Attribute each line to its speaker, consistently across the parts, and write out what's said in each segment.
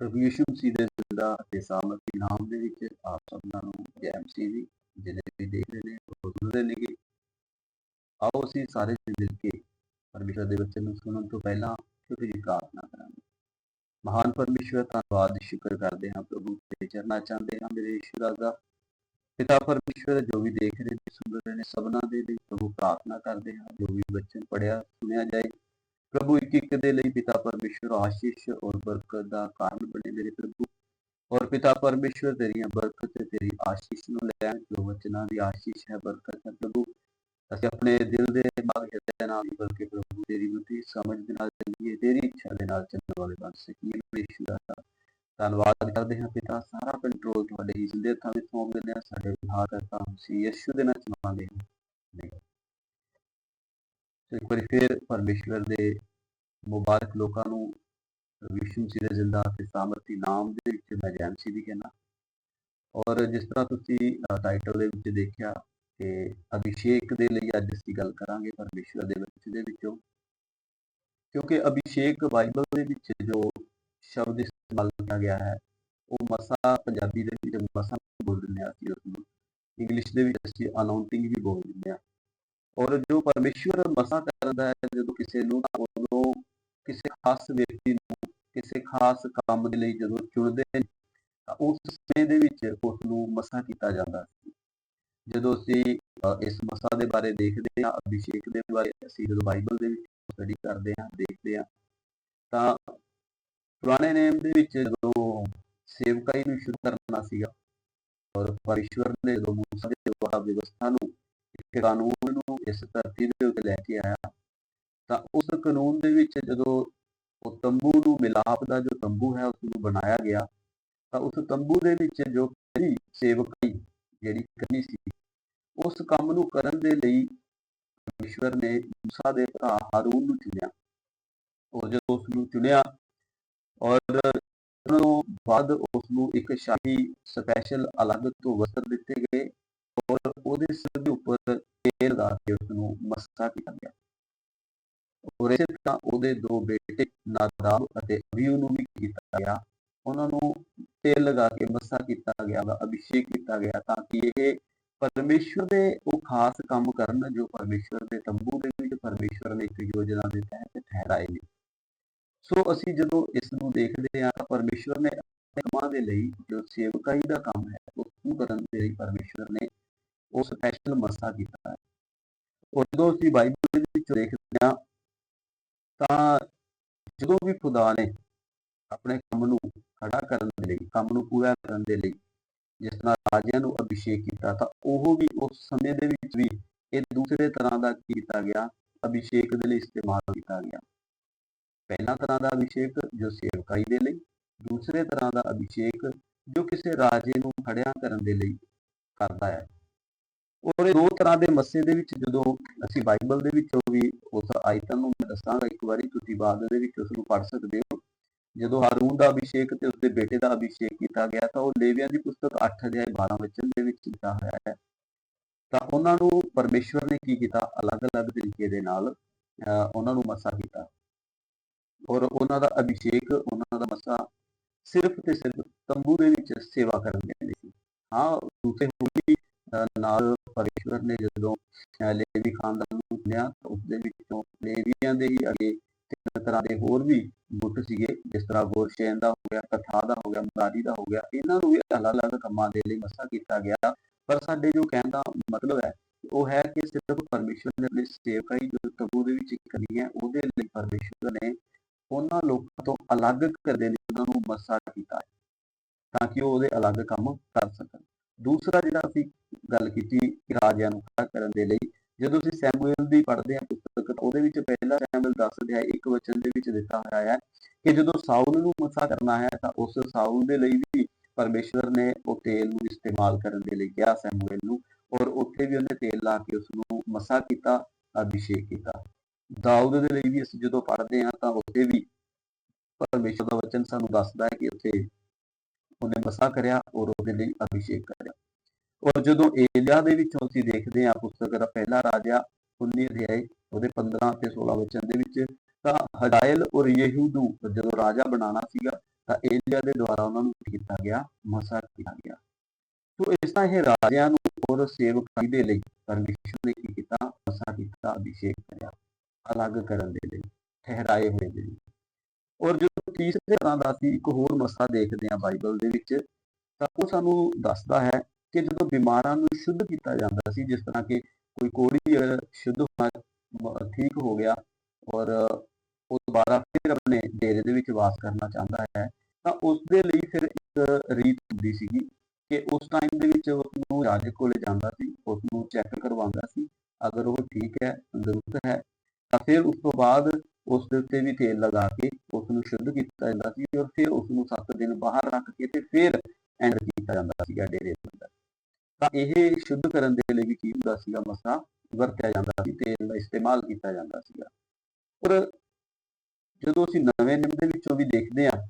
Speaker 1: ਪ੍ਰਭੂ ਯਿਸੂ ਮਸੀਹ ਦੇ ਜ਼ਿੰਦਾ ਅਤੇ ਸਾਮਰਥੀ ਨਾਮ ਦੇ ਵਿੱਚ ਆਪ ਸਭਨਾਂ ਨੂੰ ਜੈ ਮਸੀਹ ਦੀ ਜਿਹਨੇ ਵੀ ਦੇਖ ਰਹੇ ਨੇ, ਉਹ ਸੁਣਦੇ ਨੇਗੇ। ਆਓ ਅਸੀਂ ਸਾਰੇ ਮਿਲ ਕੇ ਪਰਮੇਸ਼ਰ ਦੇ ਵਚਨ ਨੂੰ ਸੁਣਨ ਤੋਂ ਪਹਿਲਾਂ ਛੋਟੀ ਜਿਹੀ ਪ੍ਰਾਰਥਨਾ ਕਰਾਂਗੇ। ਮਹਾਨ ਪਰਮੇਸ਼ਰ ਧੰਨਵਾਦ, ਸ਼ੁਕਰ ਕਰਦੇ ਹਾਂ ਪ੍ਰਭੂ ਤੇ ਚਰਨਾ ਚਾਹੁੰਦੇ ਹਾਂ ਮੇਰੇ ਈਸ਼ਵਰ ਰਾਜਾ। ਪਿਤਾ ਪਰਮੇਸ਼ਰ ਜੋ ਵੀ ਦੇਖ ਰਹੇ ਨੇ, ਸੁਣ ਰਹੇ ਨੇ, ਸਭਨਾਂ ਦੇ ਲਈ ਪ੍ਰਭੂ ਪ੍ਰਾਰਥਨਾ ਕਰਦੇ ਹਾਂ, ਜੋ ਵੀ ਬਚਨ ਪੜਿਆ ਸੁਣਿਆ ਜਾਏ। ਪ੍ਰਭੂ ਇੱਕ ਇੱਕ ਦੇ ਲਈ ਪਿਤਾ ਪਰਮੇਸ਼ਰ ਆਸ਼ੀਸ਼ ਔਰ ਬਰਕਤ ਦਾ ਕਾਰਨ ਬਣੇ ਮੇਰੇ ਪ੍ਰਭੂ। ਔਰ ਪਿਤਾ ਪਰਮੇਸ਼ਰ ਤੇਰੀਆਂ ਬਰਕਤ ਤੇ ਤੇਰੀ ਆਸ਼ੀਸ਼ ਨੂੰ ਲੈਣ ਜੋ ਵਚਨਾਂ ਦੀ ਆਸ਼ੀਸ਼ ਹੈ, ਬਰਕਤ ਹੈ ਪ੍ਰਭੂ। ਅਸੀਂ ਆਪਣੇ ਦਿਲ ਦੇ ਮਨ ਹਿਰਦੇ ਨਾਲ ਨਹੀਂ, ਬਲਕਿ ਪ੍ਰਭੂ ਤੇਰੀ ਬੁੱਧੀ, ਸਮਝ ਦੇ ਨਾਲ ਚੱਲੀਏ, ਤੇਰੀ ਇੱਛਾ ਦੇ ਨਾਲ ਚੱਲਣ ਵਾਲੇ ਬਣ ਸਕੀਏ। ਮੇਰੇ ਦਾ ਧੰਨਵਾਦ ਕਰਦੇ ਹਾਂ ਪਿਤਾ, ਸਾਰਾ ਕੰਟਰੋਲ ਤੁਹਾਡੇ ਹੀ ਜ਼ਿੰਦੇ ਹੱਥਾਂ ਵਿੱਚ ਸੌਂਪ ਦਿੰਦੇ ਹਾਂ, ਸਾਡੇ ਵਿਹਾਰ ਕਰਤਾ ਸੀ ਯਿਸੂ ਦੇ ਨਾਮ ਚ ਮੰਗਦੇ ਹਾਂ ਇੱਕ ਵਾਰੀ ਫਿਰ ਪਰਮੇਸ਼ਵਰ ਦੇ ਮੁਬਾਰਕ ਲੋਕਾਂ ਨੂੰ ਵਿਸ਼ਨੂੰ ਮਸੀਹ ਦੇ ਜ਼ਿੰਦਾ ਤੇ ਸਾਮਰਥੀ ਨਾਮ ਦੇ ਵਿੱਚ ਮੈਂ ਜੈ ਮਸੀਹ ਦੀ ਕਹਿਣਾ ਔਰ ਜਿਸ ਤਰ੍ਹਾਂ ਤੁਸੀਂ ਟਾਈਟਲ ਦੇ ਵਿੱਚ ਦੇਖਿਆ ਕਿ ਅਭਿਸ਼ੇਕ ਦੇ ਲਈ ਅੱਜ ਅਸੀਂ ਗੱਲ ਕਰਾਂਗੇ ਪਰਮੇਸ਼ਵਰ ਦੇ ਵਿੱਚ ਦੇ ਵਿੱਚੋਂ। ਕਿਉਂਕਿ ਅਭਿਸ਼ੇਕ ਬਾਈਬਲ ਦੇ ਵਿੱਚ ਜੋ ਸ਼ਬਦ ਇਸਤੇਮਾਲ ਕੀਤਾ ਗਿਆ ਹੈ, ਉਹ ਮਸਾ ਪੰਜਾਬੀ ਦੇ ਵਿੱਚ ਮਸਾ ਬੋਲ ਦਿੰਦੇ ਹਾਂ ਅਸੀਂ ਉਸ ਨੂੰ ਇੰਗਲਿਸ਼ ਦੇ ਵਿੱਚ ਅਸੀਂ ਅਨਾਉਂਟਿੰਗ ਵੀ ਬੋਲ ਦਿੰਦੇ ਹਾਂ ਔਰ ਜੋ ਪਰਮੇਸ਼ਵਰ ਮਸਾ ਕਰਦਾ ਹੈ, ਜਦੋਂ ਕਿਸੇ ਨੂੰ ਉਦੋਂ ਕਿਸੇ ਖਾਸ ਵਿਅਕਤੀ ਨੂੰ, ਕਿਸੇ ਖਾਸ ਕੰਮ ਦੇ ਲਈ ਜਦੋਂ ਚੁਣਦੇ ਨੇ, ਤਾਂ ਉਸ ਸਮੇਂ ਦੇ ਵਿੱਚ ਉਸ ਨੂੰ ਮਸਾ ਕੀਤਾ ਜਾਂਦਾ ਸੀ। ਜਦੋਂ ਅਸੀਂ ਇਸ ਮਸਾ ਦੇ ਬਾਰੇ ਦੇਖਦੇ ਹਾਂ, ਅਭਿਸ਼ੇਕ ਦੇ ਬਾਰੇ, ਅਸੀਂ ਜਦੋਂ ਬਾਈਬਲ ਦੇ ਵਿੱਚ ਸਟੱਡੀ ਕਰਦੇ ਹਾਂ, ਦੇਖਦੇ ਹਾਂ, ਤਾਂ ਪੁਰਾਣੇ ਨੇਮ ਦੇ ਵਿੱਚ ਜਦੋਂ ਸੇਵਕਾਈ ਨੂੰ ਸ਼ੁਰੂ ਕਰਨਾ ਸੀਗਾ, ਔਰ ਪਰਮੇਸ਼ਵਰ ਨੇ ਜਦੋਂ ਮੂਸਾ ਦੇ ਦੁਆਰਾ ਵਿਵਸਥਾ ਨੂੰ ਕਾਨੂੰਨ ਨੂੰ ਇਸ ਧਰਤੀ ਦੇ ਉੱਤੇ ਲੈ ਕੇ ਆਇਆ, ਤਾਂ ਉਸ ਕਾਨੂੰਨ ਦੇ ਵਿੱਚ ਜਦੋਂ ਉਹ ਤੰਬੂ ਨੂੰ ਮਿਲਾਪ ਦਾ ਜੋ ਤੰਬੂ ਹੈ, ਉਸ ਨੂੰ ਬਣਾਇਆ ਗਿਆ, ਤਾਂ ਉਸ ਤੰਬੂ ਦੇ ਵਿੱਚ ਜੋ ਪਹਿਲੀ ਸੇਵਕਾਈ ਜਿਹੜੀ ਕਰਨੀ ਸੀ, ਉਸ ਕੰਮ ਨੂੰ ਕਰਨ ਦੇ ਲਈ ਪਰਮੇਸ਼ਵਰ ਨੇ ਮੂਸਾ ਦੇ ਭਰਾ ਹਾਰੂਨ ਨੂੰ ਚੁਣਿਆ। ਔਰ ਜਦੋਂ ਉਸ ਨੂੰ ਚੁਣਿਆ ਔਰ ਉਹਨਾਂ ਤੋਂ ਬਾਅਦ ਉਸ ਨੂੰ ਇੱਕ ਸ਼ਾਹੀ ਸਪੈਸ਼ਲ ਅਲੱਗ ਤੋਂ ਵਸਤਰ ਦਿੱਤੇ ਗਏ ਔਰ ਉਹਦੇ ਸਿਰ ਦੇ ਉੱਪਰ ਤੇਲ ਲਗਾ ਕੇ ਉਸ ਨੂੰ ਮੱਸਾ ਕੀਤਾ ਗਿਆ। ਔਰ ਇਸੇ ਤਰ੍ਹਾਂ ਉਹਦੇ ਦੋ ਬੇਟੇ ਨਾਦਾਬ ਅਤੇ ਅਬੀਊ ਨੂੰ ਵੀ ਕੀਤਾ ਗਿਆ। ਉਹਨਾਂ ਨੂੰ ਤੇਲ ਲਗਾ ਕੇ ਮੱਸਾ ਕੀਤਾ ਗਿਆ ਵਾ, ਅਭਿਸ਼ੇਕ ਕੀਤਾ ਗਿਆ ਤਾਂ ਕਿ ਇਹ ਪਰਮੇਸ਼ਵਰ ਦੇ ਉਹ ਖਾਸ ਕੰਮ ਕਰਨ ਜੋ ਪਰਮੇਸ਼ਵਰ ਦੇ ਤੰਬੂ ਦੇ ਵਿੱਚ ਪਰਮੇਸ਼ਵਰ ਨੇ ਇੱਕ ਯੋਜਨਾ ਦੇ ਤਹਿਤ ਠਹਿਰਾਏ ਨੇ। ਸੋ ਅਸੀਂ ਜਦੋਂ ਇਸ ਨੂੰ ਦੇਖਦੇ ਹਾਂ ਤਾਂ ਪਰਮੇਸ਼ਵਰ ਨੇ ਆਪਣੇ ਕੰਮਾਂ ਦੇ ਲਈ ਜੋ ਸੇਵਕਾਈ ਦਾ ਕੰਮ ਹੈ, ਉਸ ਨੂੰ ਕਰਨ ਦੇ ਲਈ ਪਰਮੇਸ਼ਵਰ ਨੇ ਉਹ ਸਪੈਸ਼ਲ ਮਸਾ ਕੀਤਾ ਹੈ। ਔਰ ਜਦੋਂ ਅਸੀਂ ਬਾਈਬਲ ਵਿੱਚ ਦੇਖਦੇ ਹਾਂ, ਤਾਂ ਜਦੋਂ ਵੀ ਖੁਦਾ ਨੇ ਆਪਣੇ ਕੰਮ ਨੂੰ ਖੜਾ ਕਰਨ ਦੇ ਲਈ, ਕੰਮ ਨੂੰ ਪੂਰਾ ਕਰਨ ਦੇ ਲਈ ਜਿਸ ਤਰ੍ਹਾਂ ਰਾਜਿਆਂ ਨੂੰ ਅਭਿਸ਼ੇਕ ਕੀਤਾ, ਤਾਂ ਉਹ ਵੀ ਉਸ ਸਮੇਂ ਦੇ ਵਿੱਚ ਵੀ ਇਹ ਦੂਸਰੇ ਤਰ੍ਹਾਂ ਦਾ ਕੀਤਾ ਗਿਆ, ਅਭਿਸ਼ੇਕ ਦੇ ਲਈ ਇਸਤੇਮਾਲ ਕੀਤਾ ਗਿਆ। ਪਹਿਲਾ ਤਰ੍ਹਾਂ ਦਾ ਅਭਿਸ਼ੇਕ ਜੋ ਸੇਵਕਾਈ ਦੇ ਲਈ, ਦੂਸਰੇ ਤਰ੍ਹਾਂ ਦਾ ਅਭਿਸ਼ੇਕ ਜੋ ਕਿਸੇ ਰਾਜੇ ਨੂੰ ਖੜਿਆ ਕਰਨ ਦੇ ਲਈ ਕਰਦਾ ਹੈ। ਔਰ ਇਹ ਦੋ ਤਰ੍ਹਾਂ ਦੇ ਮੱਸੇ ਦੇ ਵਿੱਚ ਜਦੋਂ ਅਸੀਂ ਬਾਈਬਲ ਦੇ ਵਿੱਚੋਂ ਵੀ ਉਸ ਆਇਤਨ ਨੂੰ ਮੈਂ ਦੱਸਾਂਗਾ ਇੱਕ ਵਾਰੀ ਤੁਸੀਂ ਬਾਅਦ ਦੇ ਵਿੱਚ ਉਸ ਨੂੰ ਪੜ੍ਹ ਸਕਦੇ ਹੋ। ਜਦੋਂ ਹਾਰੂਨ ਦਾ ਅਭਿਸ਼ੇਕ ਤੇ ਉਸਦੇ ਬੇਟੇ ਦਾ ਅਭਿਸ਼ੇਕ ਕੀਤਾ ਗਿਆ ਤਾਂ ਉਹ ਲੇਵੀਆਂ ਦੀ ਪੁਸਤਕ 8 ਅਧਿਆਇ 12 ਵਚਨ ਦੇ ਵਿੱਚ ਲਿਖਿਆ ਹੋਇਆ ਹੈ। ਤਾਂ ਉਹਨਾਂ ਨੂੰ ਪਰਮੇਸ਼ਵਰ ਨੇ ਕੀ ਕੀਤਾ? ਅਲੱਗ-ਅਲੱਗ ਤਰੀਕੇ ਦੇ ਨਾਲ ਅਹ, ਉਹਨਾਂ ਨੂੰ ਮਸਾ ਕੀਤਾ। ਔਰ ਉਹਨਾਂ ਦਾ ਅਭਿਸ਼ੇਕ ਉਹਨਾਂ ਦਾ ਮਸਾ ਸਿਰਫ ਤੇ ਸਿਰਫ ਤੰਬੂ ਦੇ ਵਿੱਚ ਸੇਵਾ ਕਰਨ ਦੇ ਲਈ। ਸੀ ਹਾਂ ਦੂਸਰੇ ਹੋਰ ਵੀ ਨਾਲ ਪਰਮੇਸ਼ਵਰ ਨੇ ਜਦੋਂ ਲੇਵੀ ਖਾਨਦਾਨ ਨੂੰ ਚੁਣਿਆ ਉਸ ਦੇ ਵਿੱਚੋਂ ਲੇਵੀਆਂ ਦੇ ਹੀ ਅੱਗੇ ਤਿੰਨ ਤਰ੍ਹਾਂ ਦੇ ਹੋਰ ਵੀ ਗੁੱਟ ਸੀਗੇ, ਜਿਸ ਤਰ੍ਹਾਂ ਗੋਰਸ਼ੇਨ ਦਾ ਹੋ ਗਿਆ, ਕਥਾ ਦਾ ਹੋ ਗਿਆ, ਮੁਰਾਰੀ ਦਾ ਹੋ ਗਿਆ, ਇਹਨਾਂ ਨੂੰ ਵੀ ਅਲੱਗ-ਅਲੱਗ ਕੰਮਾਂ ਦੇ ਲਈ ਮਸਾ ਕੀਤਾ ਗਿਆ। ਪਰ ਸਾਡੇ ਜੋ ਕਹਿਣ ਦਾ ਮਤਲਬ ਹੈ ਉਹ ਹੈ ਕਿ ਸਿਰਫ ਪਰਮੇਸ਼ਵਰ ਨੇ ਆਪਣੀ ਸੇਵਕਾਈ ਜੋ ਤਬੂ ਦੇ ਵਿੱਚ ਕਰਨੀ ਹੈ, ਉਹਦੇ ਲਈ ਪਰਮੇਸ਼ਵਰ ਨੇ ਉਹਨਾਂ ਲੋਕਾਂ ਤੋਂ ਅਲੱਗ ਕਰਦੇ ਲਈ ਉਹਨਾਂ ਨੂੰ ਮਸਾ ਕੀਤਾ ਹੈ, ਤਾਂ ਕਿ ਉਹ ਉਹਦੇ ਅਲੱਗ ਕੰਮ ਕਰ ਸਕਣ। ਦੂਸਰਾ ਜਿਹੜਾ ਅਸੀਂ ਗੱਲ ਕੀਤੀ ਰਾਜਿਆਂ ਨੂੰ ਖੜਾ ਕਰਨ ਦੇ ਲਈ, ਜਦੋਂ ਅਸੀਂ ਸੈਮੂਅਲ ਦੀ ਪੜ੍ਹਦੇ ਹਾਂ ਪੁਸਤਕ ਉਹਦੇ ਵਿੱਚ ਪਹਿਲਾ ਸੈਮੂਅਲ 10 ਅਧਿਆਇ ਇੱਕ ਵਚਨ ਦੇ ਵਿੱਚ ਦਿੱਤਾ ਹੋਇਆ ਹੈ ਕਿ ਜਦੋਂ ਸਾਊਲ ਨੂੰ ਮਸਾ ਕਰਨਾ ਹੈ, ਤਾਂ ਉਸ ਸਾਊਲ ਦੇ ਲਈ ਵੀ ਪਰਮੇਸ਼ਵਰ ਨੇ ਉਹ ਤੇਲ ਨੂੰ ਇਸਤੇਮਾਲ ਕਰਨ ਦੇ ਲਈ ਕਿਹਾ ਸੈਮੂਅਲ ਨੂੰ, ਔਰ ਉੱਥੇ ਵੀ ਉਹਨੇ ਤੇਲ ਲਾ ਕੇ ਉਸ ਨੂੰ ਮਸਾ ਕੀਤਾ, ਅਭਿਸ਼ੇਕ ਕੀਤਾ। ਦਾਊਦ ਦੇ ਲਈ ਵੀ ਅਸੀਂ ਜਦੋਂ ਪੜ੍ਹਦੇ ਹਾਂ, ਤਾਂ ਉੱਥੇ ਵੀ ਪਰਮੇਸ਼ਵਰ ਦਾ ਵਚਨ ਸਾਨੂੰ ਦੱਸਦਾ ਹੈ ਕਿ ਉੱਥੇ ਉਹਨੇ ਮਸਾ ਕਰਿਆ, ਔਰ ਉਹਦੇ ਲਈ ਅਭਿਸ਼ੇਕ ਕਰਿਆ। ਔਰ ਜਦੋਂ ਏਲਿਆ ਦੇ ਵਿੱਚੋਂ ਅਸੀਂ ਦੇਖਦੇ ਹਾਂ, ਪੁਸਤਕ ਦਾ ਪਹਿਲਾ ਰਾਜਾ 19 ਅਧਿਆਇ ਉਹਦੇ 15 ਤੇ 16 ਵਚਨ ਦੇ ਵਿੱਚ, ਤਾਂ ਹਦਾਇਲ ਔਰ ਯਹੂਦੂ, ਜਦੋਂ ਰਾਜਾ ਬਣਾਉਣਾ ਸੀਗਾ, ਤਾਂ ਏਲੀਆ ਦੇ ਦੁਆਰਾ ਉਹਨਾਂ ਨੂੰ ਕੀ ਕੀਤਾ ਗਿਆ, ਮਸਾ ਕੀਤਾ ਗਿਆ। ਸੋ ਇਸ ਤਰ੍ਹਾਂ ਇਹ ਰਾਜਿਆਂ ਨੂੰ ਔਰ ਸੇਵਕਾਈ ਦੇ ਲਈ ਪਰਮੇਸ਼ਵਰ ਨੇ ਕੀ ਕੀਤਾ? ਮਸਾ ਕੀਤਾ, ਅਭਿਸ਼ੇਕ ਕਰਿਆ, ਅਲੱਗ ਕਰਨ ਦੇ ਲਈ, ਠਹਿਰਾਏ ਹੋਏ ਦੇ ਲਈ। ਔਰ ਜੋ ਤੀਸਰੇ ਤਰ੍ਹਾਂ ਦਾ ਅਸੀਂ ਇੱਕ ਹੋਰ ਮਸਲਾ ਦੇਖਦੇ ਹਾਂ ਬਾਈਬਲ ਦੇ ਵਿੱਚ, ਤਾਂ ਉਹ ਸਾਨੂੰ ਦੱਸਦਾ ਹੈ ਕਿ ਜਦੋਂ ਬਿਮਾਰਾਂ ਨੂੰ ਸ਼ੁੱਧ ਕੀਤਾ ਜਾਂਦਾ ਸੀ, ਜਿਸ ਤਰ੍ਹਾਂ ਕਿ ਕੋਈ ਕੋੜੀ ਅਗਰ ਸ਼ੁੱਧ ਹੋਣਾ ਠੀਕ ਹੋ ਗਿਆ ਔਰ ਉਹ ਦੁਬਾਰਾ ਫਿਰ ਆਪਣੇ ਡੇਰੇ ਦੇ ਵਿੱਚ ਵਾਸ ਕਰਨਾ ਚਾਹੁੰਦਾ ਹੈ, ਤਾਂ ਉਸ ਦੇ ਲਈ ਫਿਰ ਇੱਕ ਰੀਤ ਹੁੰਦੀ ਸੀਗੀ ਕਿ ਉਸ ਟਾਈਮ ਦੇ ਵਿੱਚ ਉਸ ਨੂੰ ਰਾਜੇ ਕੋਲੇ ਜਾਂਦਾ ਸੀ ਉਸ ਨੂੰ ਚੈੱਕ ਕਰਵਾਉਂਦਾ ਸੀ, ਅਗਰ ਉਹ ਠੀਕ ਹੈ, ਤੰਦਰੁਸਤ ਹੈ, ਤਾਂ ਫਿਰ ਉਸ ਤੋਂ ਬਾਅਦ ਉਸ ਦੇ ਉੱਤੇ ਵੀ ਤੇਲ ਲਗਾ ਕੇ ਉਸ ਨੂੰ ਸ਼ੁੱਧ ਕੀਤਾ ਜਾਂਦਾ ਸੀ ਔਰ ਫਿਰ ਉਸ ਨੂੰ 7 ਦਿਨ ਬਾਹਰ ਰੱਖ ਕੇ ਤੇ ਫਿਰ ਐਂਟਰ ਕੀਤਾ ਜਾਂਦਾ ਸੀਗਾ ਡੇਰੇ ਦੇ ਅੰਦਰ। ਤਾਂ ਇਹ ਸ਼ੁੱਧ ਕਰਨ ਦੇ ਲਈ ਵੀ ਕੀ ਹੁੰਦਾ ਸੀਗਾ ਮਸਾ? ਵਰਤਿਆ ਜਾਂਦਾ ਸੀ, ਤੇਲ ਦਾ ਇਸਤੇਮਾਲ ਕੀਤਾ ਜਾਂਦਾ ਸੀਗਾ। ਔਰ ਜਦੋਂ ਅਸੀਂ ਨਵੇਂ ਨਿਯਮ ਦੇ ਵਿੱਚੋਂ ਵੀ ਦੇਖਦੇ ਹਾਂ,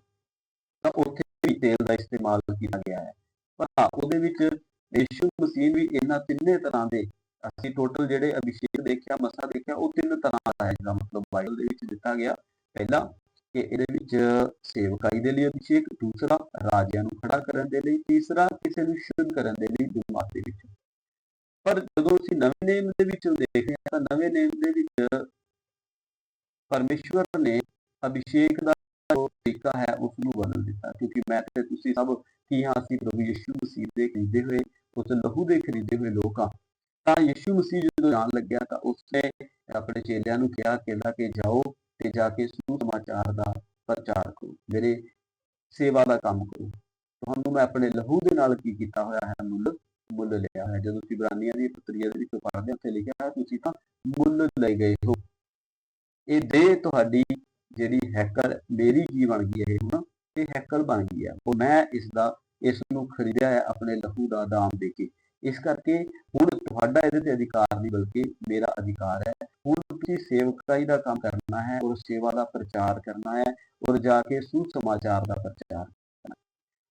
Speaker 1: ਤਾਂ ਉੱਥੇ ਵੀ ਤੇਲ ਦਾ ਇਸਤੇਮਾਲ ਕੀਤਾ ਗਿਆ ਹੈ। ਪਰ ਹਾਂ, ਉਹਦੇ ਵਿੱਚ ਯਿਸੂ ਮਸੀਹ ਵੀ ਇਹਨਾਂ ਤਿੰਨੇ ਤਰ੍ਹਾਂ ਦੇ ਅਸੀਂ ਟੋਟਲ ਜਿਹੜੇ ਅਭਿਸ਼ੇਕ ਦੇਖਿਆ ਮਸਾ ਦੇਖਿਆ, ਉਹ ਤਿੰਨ ਤਰ੍ਹਾਂ ਦਾ ਹੈ ਜਿਹਦਾ ਮਤਲਬ ਬਾਈਬਲ ਦੇ ਵਿੱਚ ਦਿੱਤਾ ਗਿਆ। ਪਹਿਲਾ ਕਿ ਇਹਦੇ ਵਿੱਚ ਸੇਵਕਾਈ ਦੇ ਲਈ ਅਭਿਸ਼ੇਕ, ਦੂਸਰਾ ਰਾਜਿਆਂ ਨੂੰ ਖੜਾ ਕਰਨ ਦੇ ਲਈ, ਤੀਸਰਾ ਕਿਸੇ ਨੂੰ ਸ਼ੁੱਧ ਕਰਨ ਦੇ ਲਈ ਬਿਮਾਰ ਦੇ ਵਿੱਚ। ਪਰ ਜਦੋਂ ਅਸੀਂ ਨਵੇਂ ਨੇਮ ਦੇ ਵਿੱਚ ਦੇਖਦੇ ਹਾਂ, ਤਾਂ ਨਵੇਂ ਨੇਮ ਦੇ ਵਿੱਚ ਪਰਮੇਸ਼ਵਰ ਨੇ ਅਭਿਸ਼ੇਕ ਦਾ ਜੋ ਤਰੀਕਾ ਹੈ ਉਸ ਨੂੰ ਬਦਲ ਦਿੱਤਾ। ਕਿਉਂਕਿ ਮੈਂ ਤੇ ਤੁਸੀਂ ਸਭ ਕੀ ਹਾਂ, ਅਸੀਂ ਪ੍ਰਭੂ ਯਿਸੂ ਮਸੀਹ ਦੇ ਖਰੀਦੇ ਹੋਏ, ਉਸ ਲਹੂ ਦੇ ਖਰੀਦੇ ਹੋਏ ਲੋਕ ਹਾਂ। ਤਾਂ ਯਿਸੂ ਮਸੀਹ ਜਦੋਂ ਜਾਣ ਲੱਗਿਆ ਤਾਂ ਉਸਨੇ ਆਪਣੇ ਚੇਲਿਆਂ ਨੂੰ ਕਿਹਾ, ਕਹਿੰਦਾ ਕਿ ਜਾਓ ਤੇ ਜਾ ਕੇ ਸੁਸਮਾਚਾਰ ਦਾ ਪ੍ਰਚਾਰ ਕਰੋ, ਮੇਰੇ ਸੇਵਾ ਦਾ ਕੰਮ ਕਰੋ। ਤੁਹਾਨੂੰ ਮੈਂ ਆਪਣੇ ਲਹੂ ਦੇ ਨਾਲ ਕੀ ਕੀਤਾ ਹੋਇਆ ਹੈ? ਮੁੱਲ ਮੁੱਲ ਲਿਆ ਹੈ। ਜਦੋਂ ਤੁਸੀਂ ਇਬਰਾਨੀਆਂ ਦੀ ਪੱਤਰੀਆਂ ਦੇ ਵਿੱਚ ਪੜ੍ਹਦੇ ਹਾਂ ਉੱਥੇ ਲਿਖਿਆ ਹੈ, ਤੁਸੀਂ ਤਾਂ ਮੁੱਲ ਲਏ ਗਏ ਹੋ। ਇਹ ਦੇ ਤੁਹਾਡੀ ਜਿਹੜੀ ਹੈਕਲ ਮੇਰੀ ਕੀ ਬਣ ਗਈ ਹੈ ਹੁਣ ਇਹ ਹੈਕਲ ਬਣ ਗਈ ਹੈ। ਉਹ ਮੈਂ ਇਸ ਦਾ, ਇਸ ਨੂੰ ਖਰੀਦਿਆ ਹੈ ਆਪਣੇ ਲਹੂ ਦਾ ਦਾਮ ਦੇ ਕੇ। ਇਸ ਕਰਕੇ ਹੁਣ ਤੁਹਾਡਾ ਇਹਦੇ ਤੇ ਅਧਿਕਾਰ ਨਹੀਂ, ਬਲਕਿ ਮੇਰਾ ਅਧਿਕਾਰ ਹੈ। ਹੁਣ ਤੁਸੀਂ ਸੇਵਕਾਈ ਦਾ ਕੰਮ ਕਰਨਾ ਹੈ, ਔਰ ਸੇਵਾ ਦਾ ਪ੍ਰਚਾਰ ਕਰਨਾ ਹੈ, ਔਰ ਜਾ ਕੇ ਸੁਸਮਾਚਾਰ ਦਾ ਪ੍ਰਚਾਰ ਕਰਨਾ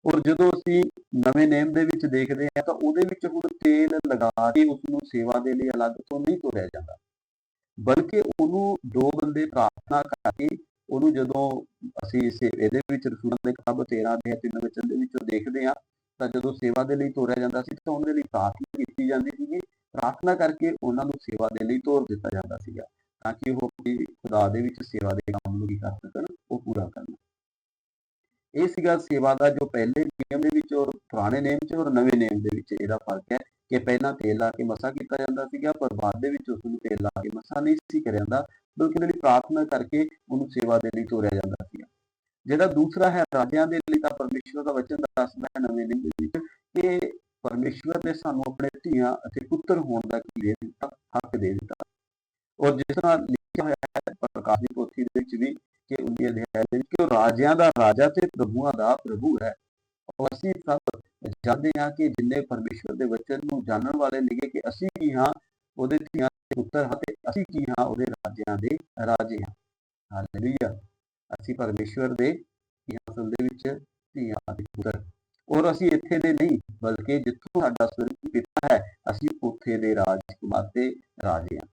Speaker 1: ਔਰ ਜਦੋਂ ਅਸੀਂ ਨਵੇਂ ਨੇਮ ਦੇ ਵਿੱਚ ਦੇਖਦੇ ਹਾਂ, ਤਾਂ ਉਹਦੇ ਵਿੱਚ ਹੁਣ ਤੇਲ ਲਗਾ ਕੇ ਉਸ ਨੂੰ ਸੇਵਾ ਦੇ ਲਈ ਅਲੱਗ ਤੋਂ ਨਹੀਂ ਤੋਰਿਆ ਜਾਂਦਾ। ਬਲਕਿ ਉਹਨੂੰ ਦੋ ਬੰਦੇ ਪ੍ਰਾਰਥਨਾ ਕਰਕੇ ਉਹਨੂੰ ਜਦੋਂ ਅਸੀਂ ਇਸ ਇਹਦੇ ਵਿੱਚ ਰਸੂਲਾਂ ਦੇ ਕਿਤਾਬ 13 ਦੇ ਤਿੰਨ ਵਚਨ ਦੇ ਵਿੱਚੋਂ ਦੇਖਦੇ ਹਾਂ ਤਾਂ ਜਦੋਂ ਸੇਵਾ ਦੇ ਲਈ ਤੋਰਿਆ ਜਾਂਦਾ ਸੀ ਤਾਂ ਉਹਨਾਂ ਦੇ ਲਈ ਪ੍ਰਾਰਥਨਾ ਕੀਤੀ ਜਾਂਦੀ ਸੀਗੀ। ਪ੍ਰਾਰਥਨਾ ਕਰਕੇ ਉਹਨਾਂ ਨੂੰ ਸੇਵਾ ਦੇ ਲਈ ਤੋਰ ਦਿੱਤਾ ਜਾਂਦਾ ਸੀਗਾ ਤਾਂ ਕਿ ਉਹ ਆਪਣੀ ਖੁਦਾ ਦੇ ਵਿੱਚ ਸੇਵਾ ਦੇ ਕੰਮ ਨੂੰ ਵੀ ਕਰ ਸਕਣ, ਉਹ ਪੂਰਾ ਕਰਨ। ਇਹ ਸੀਗਾ ਸੇਵਾ ਦਾ ਜੋ ਪਹਿਲੇ ਨਿਯਮ ਦੇ ਵਿੱਚ ਔਰ ਪੁਰਾਣੇ ਨਿਯਮ 'ਚ ਔਰ ਨਵੇਂ ਨਿਯਮ ਦੇ ਵਿੱਚ ਇਹਦਾ ਫ਼ਰਕ ਹੈ ਕਿ ਪਹਿਲਾਂ ਤੇਲ ਲਾ ਕੇ ਮਸਾ ਕੀਤਾ ਜਾਂਦਾ ਸੀਗਾ, ਪਰ ਬਾਅਦ ਦੇ ਵਿੱਚ ਉਸ ਨੂੰ ਤੇਲ ਲਾ ਕੇ ਮਸਾ ਨਹੀਂ ਸੀ ਕਰਿਆ ਜਾਂਦਾ, ਬਲਕਿ ਉਹਦੇ ਲਈ ਪ੍ਰਾਰਥਨਾ ਕਰਕੇ ਉਹਨੂੰ ਸੇਵਾ ਦੇ ਲਈ ਤੋਰਿਆ ਜਾਂਦਾ ਸੀਗਾ। ਜਿਹੜਾ ਦੂਸਰਾ ਹੈ, ਰਾਜਿਆਂ ਦੇ ਲਈ ਤਾਂ ਪਰਮੇਸ਼ਵਰ ਦਾ ਵਚਨ ਦੱਸਦਾ ਹੈ ਨਵੇਂ ਨਿਯਮ ਦੇ ਵਿੱਚ ਕਿ ਪਰਮੇਸ਼ਵਰ ਨੇ ਸਾਨੂੰ ਆਪਣੇ ਧੀਆਂ ਅਤੇ ਪੁੱਤਰ ਹੋਣ ਦਾ ਕੀ ਦੇ ਦਿੱਤਾ? ਹੱਕ ਦੇ ਦਿੱਤਾ। ਔਰ ਜਿਸ ਤਰ੍ਹਾਂ ਲਿਖਿਆ ਹੋਇਆ ਹੈ, ਪ੍ਰਕਾਸ਼ ਦੀ ਪੋਥੀ ਦੇ ਵਿੱਚ ਵੀ ਕਿ ਉਹਦੀ ਅਧਿਆਇ ਦੇ ਵਿੱਚ ਕਿ ਉਹ ਰਾਜਿਆਂ ਦਾ ਰਾਜਾ ਤੇ ਪ੍ਰਭੂਆਂ ਦਾ ਪ੍ਰਭੂ ਹੈ। ਔਰ ਅਸੀਂ ਸਭ ਜਾਣਦੇ ਹਾਂ ਕਿ ਜਿੰਨੇ ਪਰਮੇਸ਼ਵਰ ਦੇ ਵਚਨ ਨੂੰ ਜਾਣਨ ਵਾਲੇ ਨਿਗੇ ਕਿ ਅਸੀਂ ਕੀ ਹਾਂ, ਉਹਦੇ ਧੀਆਂ ਦੇ ਪੁੱਤਰ ਹਾਂ ਤੇ ਅਸੀਂ ਕੀ ਹਾਂ, ਉਹਦੇ ਰਾਜਿਆਂ ਦੇ ਰਾਜੇ ਹਾਂ। ਹਾਲੇਲੂਇਆ ਅਸੀਂ ਪਰਮੇਸ਼ਵਰ ਦੇ ਅਸਲ ਦੇ ਵਿੱਚ ਧੀਆਂ ਦੇ ਪੁੱਤਰ। ਔਰ ਅਸੀਂ ਇੱਥੇ ਦੇ ਨਹੀਂ, ਬਲਕਿ ਜਿੱਥੋਂ ਸਾਡਾ ਸਵਰਗੀ ਪਿਤਾ ਹੈ, ਅਸੀਂ ਉੱਥੇ ਦੇ ਰਾਜਕੁਮਾਰ ਤੇ ਰਾਜੇ ਹਾਂ।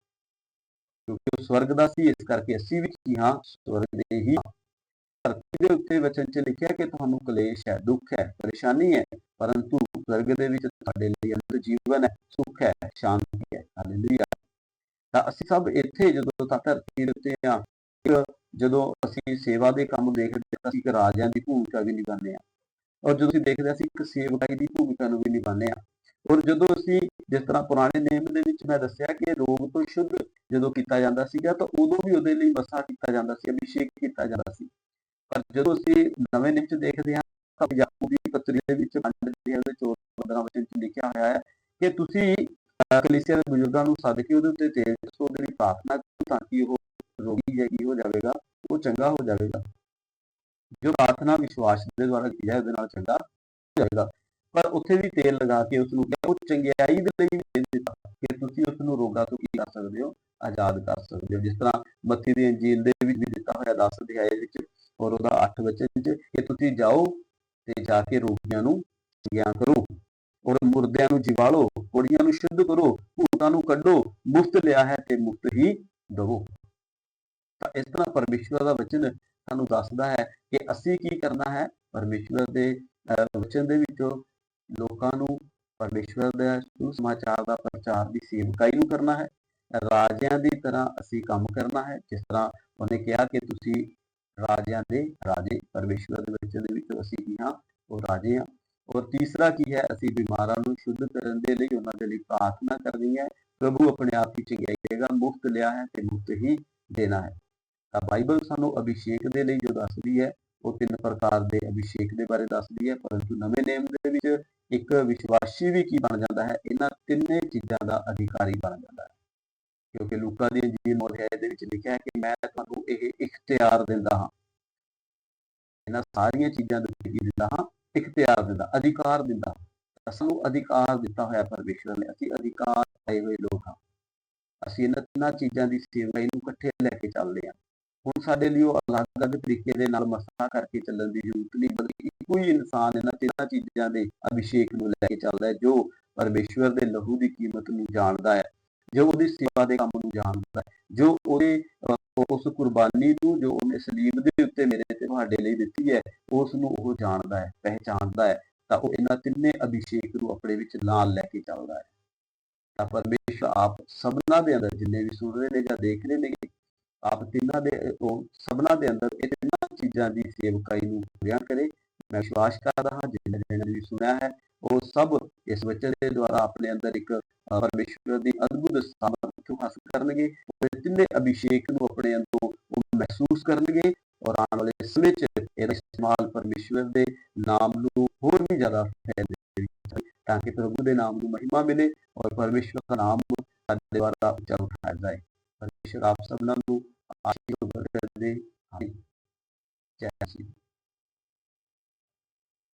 Speaker 1: ਕਿਉਂਕਿ ਉਹ ਸਵਰਗ ਦਾ ਸੀ, ਇਸ ਕਰਕੇ ਅਸੀਂ ਵੀ ਕੀ ਹਾਂ, ਸਵਰਗ ਦੇ ਹੀ ਧਰਤੀ ਦੇ ਉੱਤੇ ਵਚਨ 'ਚ ਲਿਖਿਆ ਕਿ ਤੁਹਾਨੂੰ ਕਲੇਸ਼ ਹੈ, ਦੁੱਖ ਹੈ, ਪਰੇਸ਼ਾਨੀ ਹੈ, ਪਰੰਤੂ ਸਵਰਗ ਦੇ ਵਿੱਚ ਤੁਹਾਡੇ ਲਈ ਅੰਦਰ ਜੀਵਨ ਹੈ, ਸੁੱਖ ਹੈ, ਸ਼ਾਂਤੀ ਹੈ। ਹਾਲੇਲੂਇਆ ਤਾਂ ਅਸੀਂ ਸਭ ਇੱਥੇ ਜਦੋਂ ਤੱਕ ਧਰਤੀ ਦੇ ਉੱਤੇ ਆ ਜਦੋਂ ਅਸੀਂ ਸੇਵਾ ਦੇ ਕੰਮ ਦੇਖਦੇ ਹਾਂ ਅਸੀਂ ਇੱਕ ਰਾਜਿਆਂ ਦੀ ਭੂਮਿਕਾ ਵੀ ਨਿਭਾਉਂਦੇ ਹਾਂ। ਔਰ ਜਦੋਂ ਅਸੀਂ ਦੇਖਦੇ ਹਾਂ ਅਸੀਂ ਇੱਕ ਸੇਵਕਾਈ ਦੀ ਭੂਮਿਕਾ ਨੂੰ ਵੀ ਨਿਭਾਉਂਦੇ ਹਾਂ। ਔਰ ਜਦੋਂ ਅਸੀਂ ਜਿਸ ਤਰ੍ਹਾਂ ਪੁਰਾਣੇ ਨਿਯਮ ਦੇ ਵਿੱਚ ਮੈਂ ਦੱਸਿਆ ਕਿ ਰੋਗ ਤੋਂ ਸ਼ੁੱਧ ਜਦੋਂ ਕੀਤਾ ਜਾਂਦਾ ਸੀਗਾ ਤਾਂ ਉਦੋਂ ਵੀ ਉਹਦੇ ਲਈ ਮਸਾ ਕੀਤਾ ਜਾਂਦਾ ਸੀ ਅਭਿਸ਼ੇਕ ਕੀਤਾ ਜਾਂਦਾ ਸੀ। ਪਰ ਜਦੋਂ ਅਸੀਂ ਨਵੇਂ ਨਿਯਮ 'ਚ ਦੇਖਦੇ ਹਾਂ ਤਾਂ ਯਾਕੂਬ ਦੀ ਪੱਤਰੀ ਦੇ ਵਿੱਚ ਪੰਜ ਅਧਿਆਇ ਦੇ 14 ਵਚਨ 'ਚ ਲਿਖਿਆ ਹੋਇਆ ਹੈ ਕਿ ਤੁਸੀਂ ਅਹ, ਕਲੀਸਿਆ ਦੇ ਬਜ਼ੁਰਗਾਂ ਨੂੰ ਸੱਦ ਕੇ ਉਹਦੇ ਉੱਤੇ ਤੇਲ ਸੋ ਦੀ ਪ੍ਰਾਰਥਨਾ ਕਰੋ ਤਾਂ ਕਿ ਉਹ ਰੋਗੀ ਜਿਹੜੀ ਹੋ ਜਾਵੇਗਾ, ਉਹ ਚੰਗਾ ਹੋ ਜਾਵੇਗਾ। ਜੋ ਪ੍ਰਾਰਥਨਾ ਵਿਸ਼ਵਾਸ ਦੇ ਦੁਆਰਾ ਕੀਤੀ ਜਾਏ ਉਹਦੇ ਨਾਲ ਚੰਗਾ ਹੋ ਜਾਵੇਗਾ। ਪਰ ਉੱਥੇ ਵੀ ਤੇਲ ਲਗਾ ਕੇ ਉਸ ਨੂੰ ਉਹ ਚੰਗਿਆਈ ਦੇ ਲਈ ਦੇ ਦਿੱਤਾ ਕਿ ਤੁਸੀਂ ਉਸ ਨੂੰ ਰੋਗਾਂ ਤੋਂ ਕੀ ਕਰ ਸਕਦੇ ਹੋ? ਆਜ਼ਾਦ ਕਰ ਸਕਦੇ ਹੋ। ਜਿਸ ਤਰ੍ਹਾਂ ਮੱਤੀ ਦੀ ਅੰਜੀਲ ਦੇ ਵਿੱਚ ਵੀ ਦਿੱਤਾ ਹੋਇਆ 10 ਅਧਿਆਏ ਵਿੱਚ ਔਰ ਉਹਦਾ 8 ਵਚਨ ਚ ਕਿ ਤੁਸੀਂ ਜਾਓ ਤੇ ਜਾ ਕੇ ਰੋਗੀਆਂ ਨੂੰ ਚੰਗਿਆ ਕਰੋ ਔਰ ਮੁਰਦਿਆਂ ਨੂੰ ਜਿਵਾਲੋ, ਕੁੜੀਆਂ ਨੂੰ ਸ਼ੁੱਧ ਕਰੋ, ਭੂਤਾਂ ਨੂੰ ਕੱਢੋ, ਮੁਫਤ ਲਿਆ ਹੈ ਤੇ ਮੁਫਤ ਹੀ ਦਵੋ। ਤਾਂ ਇਸ ਤਰ੍ਹਾਂ ਪਰਮੇਸ਼ਵਰ ਦਾ ਵਚਨ ਸਾਨੂੰ ਦੱਸਦਾ ਹੈ ਕਿ ਅਸੀਂ ਕੀ ਕਰਨਾ ਹੈ? ਪਰਮੇਸ਼ਵਰ ਦੇ ਅਹ, ਵਚਨ ਦੇ ਵਿੱਚੋਂ ਲੋਕਾਂ ਨੂੰ ਪਰਮੇਸ਼ਵਰ ਦਾ ਸੁਸਮਾਚਾਰ ਦਾ ਪ੍ਰਚਾਰ ਦੀ ਸੇਵਕਾਈ ਨੂੰ ਕਰਨਾ ਹੈ। ਰਾਜਿਆਂ ਦੀ ਤਰ੍ਹਾਂ ਅਸੀਂ ਕੰਮ ਕਰਨਾ ਹੈ। ਜਿਸ ਤਰ੍ਹਾਂ ਉਹਨੇ ਕਿਹਾ ਕਿ ਤੁਸੀਂ ਰਾਜਿਆਂ ਦੇ ਰਾਜੇ ਪਰਮੇਸ਼ਵਰ ਦੇ ਵਚਨ ਦੇ ਵਿੱਚੋਂ ਅਸੀਂ ਕੀ ਹਾਂ? ਉਹ ਰਾਜੇ ਹਾਂ। ਔਰ ਤੀਸਰਾ ਕੀ ਹੈ? ਅਸੀਂ ਬਿਮਾਰਾਂ ਨੂੰ ਸ਼ੁੱਧ ਕਰਨ ਦੇ ਲਈ ਉਹਨਾਂ ਦੇ ਲਈ ਪ੍ਰਾਰਥਨਾ ਕਰਨੀ ਹੈ। ਪ੍ਰਭੂ ਆਪਣੇ ਆਪ ਹੀ ਚੰਗਿਆਈ ਦੇਗਾ ਮੁਫਤ ਲਿਆ ਹੈ ਤੇ ਮੁਫਤ ਹੀ ਦੇਣਾ ਹੈ। ਤਾਂ ਬਾਈਬਲ ਸਾਨੂੰ ਅਭਿਸ਼ੇਕ ਦੇ ਲਈ ਜੋ ਦੱਸਦੀ ਹੈ, ਉਹ ਤਿੰਨ ਪ੍ਰਕਾਰ ਦੇ ਅਭਿਸ਼ੇਕ ਦੇ ਬਾਰੇ ਦੱਸਦੀ ਹੈ, ਪਰੰਤੂ ਨਵੇਂ ਨੇਮ ਦੇ ਵਿੱਚ ਇੱਕ ਵਿਸ਼ਵਾਸੀ ਵੀ ਕੀ ਬਣ ਜਾਂਦਾ ਹੈ? ਇਹਨਾਂ ਤਿੰਨੇ ਚੀਜ਼ਾਂ ਦਾ ਅਧਿਕਾਰੀ ਬਣ ਜਾਂਦਾ ਹੈ। ਕਿਉਂਕਿ ਲੂਕਾ ਦੀ ਅੰਜੀਲ ਮੋਹਿਆ ਦੇ ਵਿੱਚ ਲਿਖਿਆ ਹੈ ਕਿ ਮੈਂ ਤੁਹਾਨੂੰ ਇਹ ਇਖਤਿਆਰ ਦਿੰਦਾ ਹਾਂ। ਇਹਨਾਂ ਸਾਰੀਆਂ ਚੀਜ਼ਾਂ ਦੇ ਉੱਤੇ ਦਿੰਦਾ ਹਾਂ? ਇਖਤਿਆਰ ਦਿੰਦਾ, ਅਧਿਕਾਰ ਦਿੰਦਾ ਤਾਂ ਸਾਨੂੰ ਅਧਿਕਾਰ ਦਿੱਤਾ ਹੋਇਆ ਪਰਮੇਸ਼ਵਰ ਨੇ, ਅਸੀਂ ਅਧਿਕਾਰ ਪਾਏ ਹੋਏ ਲੋਕ ਹਾਂ। ਅਸੀਂ ਇਹਨਾਂ ਤਿੰਨਾਂ ਚੀਜ਼ਾਂ ਦੀ ਸੇਵਾ ਇਹਨੂੰ ਇਕੱਠੇ ਲੈ ਕੇ ਚੱਲਦੇ ਹਾਂ। ਹੁਣ ਸਾਡੇ ਲਈ ਉਹ ਅਲੱਗ-ਅਲੱਗ ਤਰੀਕੇ ਦੇ ਨਾਲ ਮਸਾ ਕਰਕੇ ਚੱਲਣ ਦੀ ਜ਼ਰੂਰਤ ਨਹੀਂ, ਬਲਕਿ ਇੱਕੋ ਹੀ ਇਨਸਾਨ ਇਹਨਾਂ ਤਿੰਨਾਂ ਚੀਜ਼ਾਂ ਦੇ ਅਭਿਸ਼ੇਕ ਨੂੰ ਲੈ ਕੇ ਚੱਲਦਾ ਹੈ, ਜੋ ਪਰਮੇਸ਼ਵਰ ਦੇ ਲਹੂ ਦੀ ਕੀਮਤ ਨੂੰ ਜਾਣਦਾ ਹੈ, ਜੋ ਉਹਦੀ ਸੇਵਾ ਦੇ ਕੰਮ ਨੂੰ ਜਾਣਦਾ ਹੈ, ਜੋ ਉਹਦੇ ਉਸ ਕੁਰਬਾਨੀ ਨੂੰ, ਜੋ ਉਹਨੇ ਸਲੀਬ ਦੇ ਉੱਤੇ ਮੇਰੇ ਤੇ ਤੁਹਾਡੇ ਲਈ ਦਿੱਤੀ ਹੈ, ਉਸ ਨੂੰ ਉਹ ਜਾਣਦਾ ਹੈ, ਪਹਿਚਾਣਦਾ ਹੈ, ਤਾਂ ਉਹ ਇਹਨਾਂ ਤਿੰਨੇ ਅਭਿਸ਼ੇਕ ਨੂੰ ਆਪਣੇ ਵਿੱਚ ਨਾਲ ਲੈ ਕੇ ਚੱਲਦਾ ਹੈ। ਤਾਂ ਪਰਮੇਸ਼ਵਰ ਆਪ ਸਭਨਾਂ ਦੇ ਅੰਦਰ ਜਿੰਨੇ ਵੀ ਸੁਣ ਰਹੇ ਨੇ ਜਾਂ ਦੇਖ ਰਹੇ ਨੇ ਆਪ ਤਿੰਨਾਂ ਦੇ ਉਹ ਸਭਨਾਂ ਦੇ ਅੰਦਰ ਇਹ ਤਿੰਨਾਂ ਚੀਜ਼ਾਂ ਦੀ ਸੇਵਕਾਈ ਨੂੰ ਪੂਰੀਆਂ ਕਰੇ। ਮੈਂ ਵਿਸ਼ਵਾਸ ਕਰਦਾ ਹਾਂ ਜਿਨ੍ਹਾਂ ਜਿਨ੍ਹਾਂ ਨੇ ਸੁਣਿਆ ਹੈ ਉਹ ਸਭ ਇਸ ਵਚਨ ਦੇ ਦੁਆਰਾ ਆਪਣੇ ਅੰਦਰ ਇੱਕ ਅ, ਪਰਮੇਸ਼ਵਰ ਦੀ ਅਦਭੁਤ ਸਾਮਰਥ ਨੂੰ ਹਾਸਲ ਕਰਨਗੇ। ਉਹ ਤਿੰਨੇ ਅਭਿਸ਼ੇਕ ਨੂੰ ਆਪਣੇ ਅੰਦਰੋਂ ਮਹਿਸੂਸ ਕਰਨਗੇ ਔਰ ਆਉਣ ਵਾਲੇ ਸਮੇਂ 'ਚ ਇਹਦਾ ਇਸਤੇਮਾਲ ਪਰਮੇਸ਼ਵਰ ਦੇ ਨਾਮ ਨੂੰ ਹੋਰ ਵੀ ਜ਼ਿਆਦਾ ਫੈਲੇ ਤਾਂ ਕਿ ਪ੍ਰਭੂ ਦੇ ਨਾਮ ਨੂੰ ਮਹਿਮਾ ਮਿਲੇ ਔਰ ਪਰਮੇਸ਼ਵਰ ਦਾ ਨਾਮ ਸਾਡੇ ਦੁਆਰਾ ਉੱਚਾ ਉਠਾਇਆ ਜਾਏ। ਪਰਮੇਸ਼ਵਰ ਆਪ ਸਭਨਾਂ ਨੂੰ ਆਸ਼ੀਰਵਾਦ ਦੇ ਆਮੀਨ ਜੈ ਮਸੀਹ